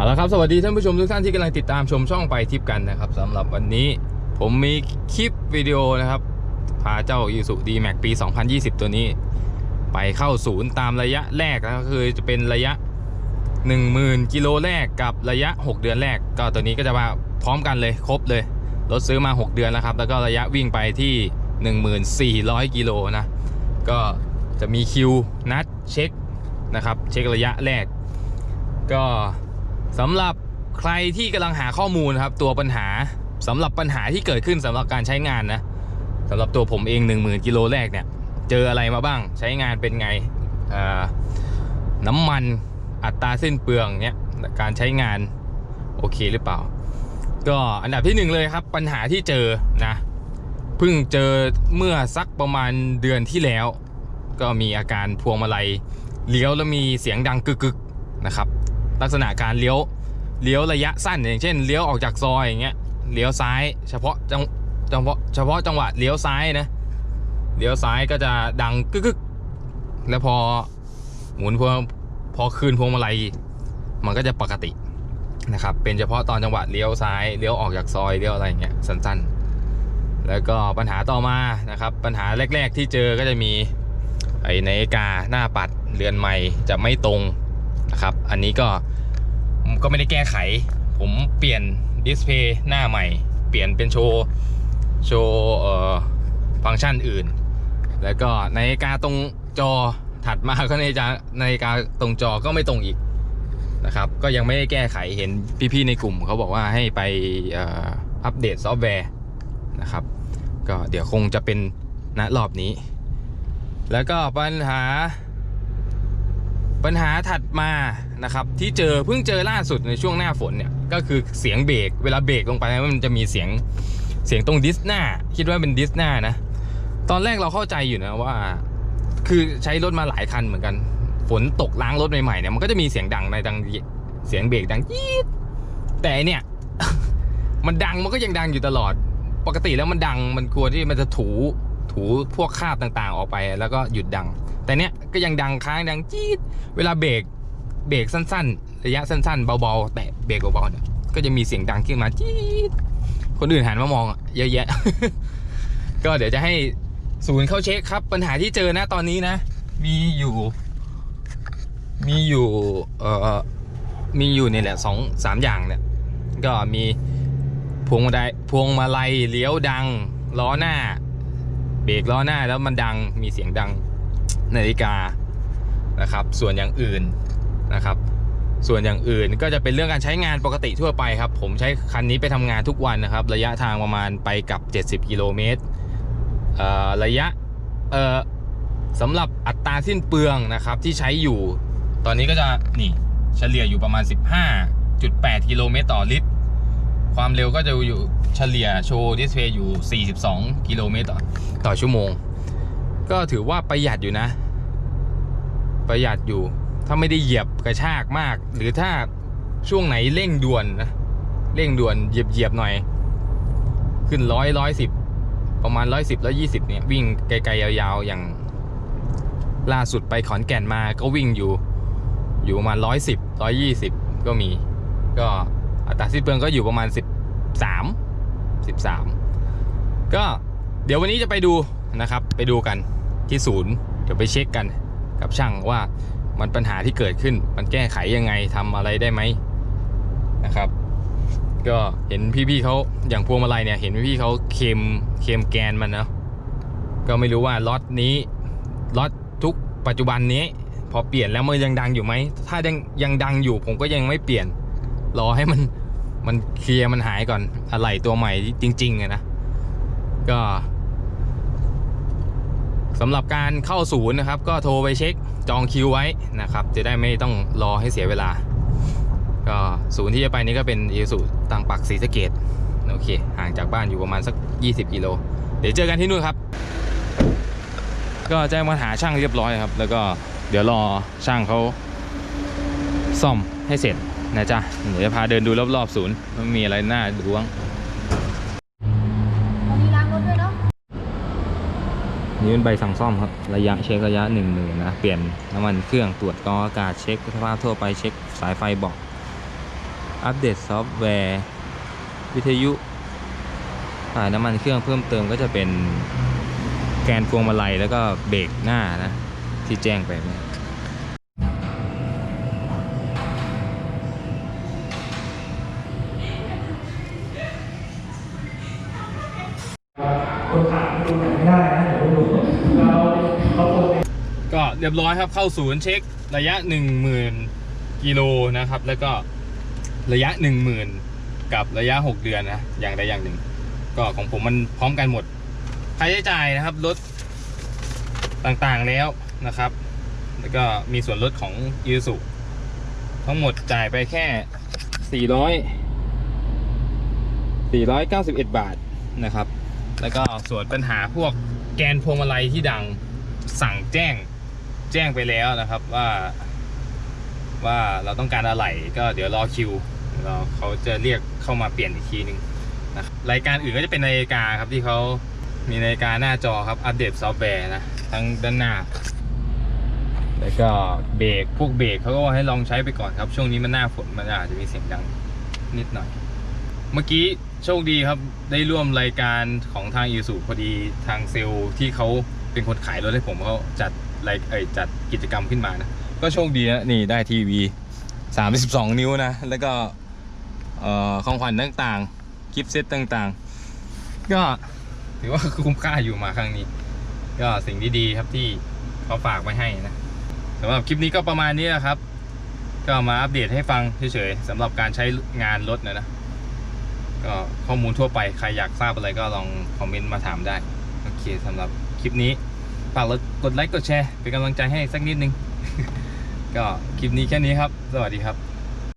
เอาละครับสวัสดีท่านผู้ชมทุกท่านที่กำลังติดตามชมช่องไปทิปกันนะครับสำหรับวันนี้ผมมีคลิปวิดีโอนะครับ พาเจ้า i s u d m a x ปี 2020 ตัวนี้ ไปเข้าศูนย์ตามระยะแรกนะก็คือจะเป็นระยะ 10,000 กิโลแรกกับระยะ 6 เดือนแรก ก็ตัวนี้ก็จะมาพร้อมกันเลยครบเลยรถซื้อมา 6 เดือนแล้วครับ แล้วก็ระยะวิ่งไปที่ 1400 กิโลนะ ก็จะมีคิวนัดเช็คนะครับ เช็คระยะแรก ก็ สำหรับใครที่กำลังหาข้อมูลครับ ตัวปัญหาสำหรับปัญหาที่เกิดขึ้นสำหรับการใช้งานนะสำหรับตัวผมเอง 10,000กิโลแรกเนี่ย เจออะไรมาบ้าง ใช้งานเป็นไงน้ำมันอัตราสิ้นเปลืองเนี่ยการใช้งานโอเคหรือเปล่า ก็อันดับที่หนึ่งเลยครับ ปัญหาที่เจอนะเพิ่งเจอเมื่อสักประมาณเดือนที่แล้ว ก็มีอาการพวงมาลัยเลี้ยวแล้วมีเสียงดังกึกๆ ลักษณะการเลี้ยวเลี้ยวระยะสั้นอย่างเช่นเลี้ยวออกจากซอยอย่างเงี้ยเลี้ยวซ้าย เฉพาะจังเฉพาะเฉพาะจังหวะเลี้ยวซ้ายนะเลี้ยวซ้ายก็จะดังกึกๆแล้วพอหมุนพวงพอคืนพวงมาลัยมันก็จะปกตินะครับ เป็นเฉพาะตอนจังหวะเลี้ยวซ้ายเลี้ยวออกจากซอยเลี้ยวอะไรอย่างเงี้ยสั้นๆ แล้วก็ปัญหาต่อมานะครับ ปัญหาแรก ๆ ที่เจอก็จะมีไอ้นาฬิกาหน้าปัดเรือนใหม่จะไม่ตรง นะครับ อันนี้ก็ก็ไม่ได้แก้ไข ผมเปลี่ยนดิสเพย์หน้าใหม่ เปลี่ยนเป็นโชว์โชว์ฟังก์ชันอื่น แล้วก็นาฬิกาตรงจอถัดมาก็นาฬิกานาฬิกาตรงจอก็ไม่ตรงอีกนะครับ ก็ยังไม่ได้แก้ไขเห็นพี่ๆในกลุ่มเขาบอกว่าให้ไปอัปเดตซอฟต์แวร์นะครับ ก็เดี๋ยวคงจะเป็นณรอบนี้ แล้วก็ปัญหา ปัญหาถัดมานะครับที่เจอเพิ่งเจอล่าสุดในช่วงหน้าฝนเนี่ยก็คือเสียงเบรกเวลาเบรกลงไปมันจะมีเสียงเสียงตรงดิสหน้าคิดว่าเป็นดิสหน้านะ ตอนแรกเราเข้าใจอยู่นะว่า คือใช้รถมาหลายคันเหมือนกัน ฝนตกล้างรถใหม่ๆเนี่ยมันก็จะมีเสียงดังในดังเสียงเบรกดังยีดแต่เนี่ยมันดังมันก็ยังดังอยู่ตลอด ปกติแล้วมันดังมันควรที่มันจะถูถูพวกคราบต่างๆ ออกไป แล้วก็หยุดดัง แต่เนี้ยก็ยังดังค้างดังจี๊ดเวลาเบรกเบรกสั้น ๆ ระยะสั้น ๆ เบาๆ แต่เบรกเบาๆเนี่ยก็จะมีเสียงดังขึ้นมาจี๊ดคนอื่นหันมามองเยอะแยะ ก็เดี๋ยวจะให้ศูนย์เข้าเช็คครับ ปัญหาที่เจอนะตอนนี้นะ มีอยู่ มีอยู่เอ่อมีอยู่เนี่ยแหละสองสามอย่างเนี่ย ก็มีพวงมาลัยพวงมาลัยเลี้ยวดังล้อหน้า เบรกล้อหน้าแล้วมันดังมีเสียงดัง นาฬิกานะครับ ส่วนอย่างอื่นนะครับ ส่วนอย่างอื่นก็จะเป็นเรื่องการใช้งานปกติทั่วไปครับ ผมใช้คันนี้ไปทำงานทุกวันนะครับ ระยะทางประมาณไปกับ 70 กิโลเมตรเอ่อระยะเอ่อสำหรับอัตราสิ้นเปลืองนะครับที่ใช้อยู่ ตอนนี้ก็จะนี่เฉลี่ยอยู่ประมาณ 15.8 กิโลเมตรต่อลิตร ความเร็วก็จะอยู่เฉลี่ยโชว์ดิสเพย์อยู่ 42 กิโลเมตรต่อต่อชั่วโมง ก็ถือว่าประหยัดอยู่นะ ประหยัดอยู่ ถ้าไม่ได้เหยียบกระชากมาก หรือถ้าช่วงไหนเร่งด่วนนะเร่งด่วนเหยียบเหยียบหน่อย ขึ้นร้อยร้อยสิบประมาณร้อยสิบร้อยี่สิบเนี่ยวิ่งไกลๆยาวๆอย่างล่าสุดไปขอนแก่นมาก็วิ่งอยู่อยู่ประมาณร้อยสิบร้อยยี่สิบก็มี ก็อัตราสิ้นเปลืองก็อยู่ประมาณสิบสามสิบสามก็เดี๋ยววันนี้จะไปดูนะครับ ไปดูกัน ที่ศูนย์เดี๋ยวไปเช็คกันกับช่างว่ามันปัญหาที่เกิดขึ้น มันแก้ไขยังไงทำอะไรได้ไหมนะครับ ก็เห็นพี่ๆเขาอย่างพวงมาลัยเนี่ยเห็นพี่ๆเขาเค็มเค็มแกนมันเนาะก็ไม่รู้ว่าล็อตนี้ล็อตทุกปัจจุบันนี้ พอเปลี่ยนแล้วมันยังดังอยู่ไหมถ้ายังยังดังอยู่ผมก็ยังไม่เปลี่ยนรอให้มันมันเคลียร์มันหายก่อนอะไรตัวใหม่จริงๆนะก็ สำหรับการเข้าศูนย์นะครับ ก็โทรไปเช็คจองคิวไว้นะครับ จะได้ไม่ต้องรอให้เสียเวลา ก็ศูนย์ที่จะไปนี้ก็เป็นอีสุต่างปักศรีสะเกดโอเค ห่างจากบ้านอยู่ประมาณสัก 20 กิโล เดี๋ยวเจอกันที่นู่นครับ ก็แจ้งมาหาช่างเรียบร้อยครับ แล้วก็เดี๋ยวรอช่างเขาซ่อมให้เสร็จนะจ๊ะเดี๋ยวจะพาเดินดูรอบๆศูนย์ว่ามีอะไรน่าดูบ้าง วันนี้ล้างรถด้วยเนาะ นี่เป็นใบสั่งซ่อมครับ ระยะเช็คระยะหนึ่งหมื่นนะ เปลี่ยนน้ำมันเครื่องตรวจกองอากาศเช็คสภาพทั่วไปเช็คสายไฟบอก อัปเดตซอฟต์แวร์ วิทยุถ่ายน้ำมันเครื่องเพิ่มเติมก็จะเป็นแกนพวงมาลัยแล้วก็เบรกหน้านะ ที่แจ้งไปนะ เรียบร้อยครับเข้าศูนย์เช็คระยะ 10,000กิโลนะครับ แล้วก็ระยะ 10,000 กับระยะ 6 เดือนนะอย่างใดอย่างหนึ่ง ก็ของผมมันพร้อมกันหมดค่าใช้จ่ายนะครับรถต่างๆแล้วนะครับ แล้วก็มีส่วนลดของยูสุทั้งหมดจ่ายไปแค่ 400 491 บาทนะครับ แล้วก็ส่วนปัญหาพวกแกนพวงมาลัยที่ดังสั่งแจ้ง แจ้งไปแล้วนะครับว่า ว่าเราต้องการอะไรก็เดี๋ยวรอคิวเราเขาจะเรียกเข้ามาเปลี่ยนอีกทีหนึ่งนะรายการอื่นก็จะเป็นนาฬิกาครับที่เขามีนาฬิกาหน้าจอครับอัปเดตซอฟต์แวร์นะทั้งด้านหน้า แล้วก็เบรกพวกเบรกเขาก็ว่าให้ลองใช้ไปก่อนครับ ช่วงนี้มันหน้าฝนมันอาจจะมีเสียงดังนิดหน่อย เมื่อกี้โชคดีครับได้ร่วมรายการของทางยูสุพอดีทางเซลที่เขา เป็นคนขายรถให้ผมเขาจัดรายเอ้ยจัดกิจกรรมขึ้นมานะ ก็โชคดีนะนี่ได้ทีวี 32 นิ้วนะ แล้วก็เอ่อของขวัญต่างๆกิฟต์เซตต่างๆ ก็ถือว่าคุ้มค่าอยู่มาครั้งนี้ ก็สิ่งดีๆครับที่เขาฝากไว้ให้นะสำหรับคลิปนี้ก็ประมาณนี้แหละครับ ก็มาอัปเดตให้ฟังเฉยๆสำหรับการใช้งานรถนะนะก็ข้อมูลทั่วไปใครอยากทราบอะไรก็ลองคอมเมนต์มาถามได้ โอเคสำหรับ คลิปนี้ฝากกดไลค์กดแชร์เป็นกำลังใจให้สักนิดนึง ก็คลิปนี้แค่นี้ครับ สวัสดีครับ